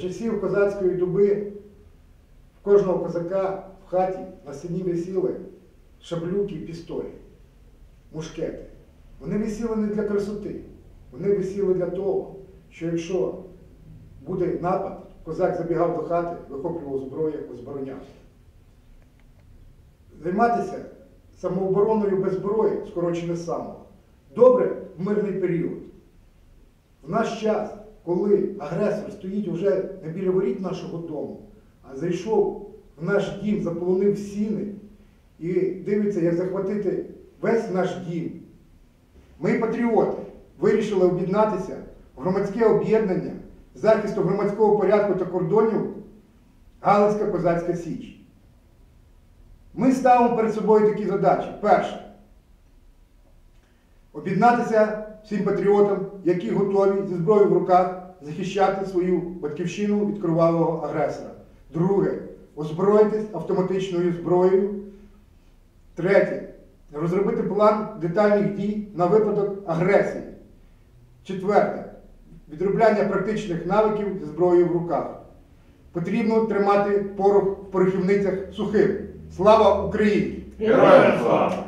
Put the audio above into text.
часів козацької доби в кожного козака в хаті на стіні висіли шаблюки пістолі, мушкети. Вони висіли не для красоти, вони висіли для того, що якщо буде напад, козак забігав до хати, вихоплював зброю, озбороняв. Займатися самообороною без зброї, скорочене само, добре в мирний період. В наш час, коли агресор стоїть уже не біля воріт нашого дому, а зайшов в наш дім, заполонив сіни і дивиться, як захватити весь наш дім. Ми, патріоти, вирішили об'єднатися в громадське об'єднання захисту громадського порядку та кордонів Галицька Козацька Січ. Ми ставимо перед собою такі задачі. Перше. Об'єднатися всім патріотам, які готові зі зброєю в руках захищати свою батьківщину від кровавого агресора. Друге. Озброїтись автоматичною зброєю. Третє. Розробити план детальних дій на випадок агресії. Четверте. Відробляння практичних навиків зі зброєю в руках. Потрібно тримати порох в порохівницях сухим. Слава Україні! Героям слава!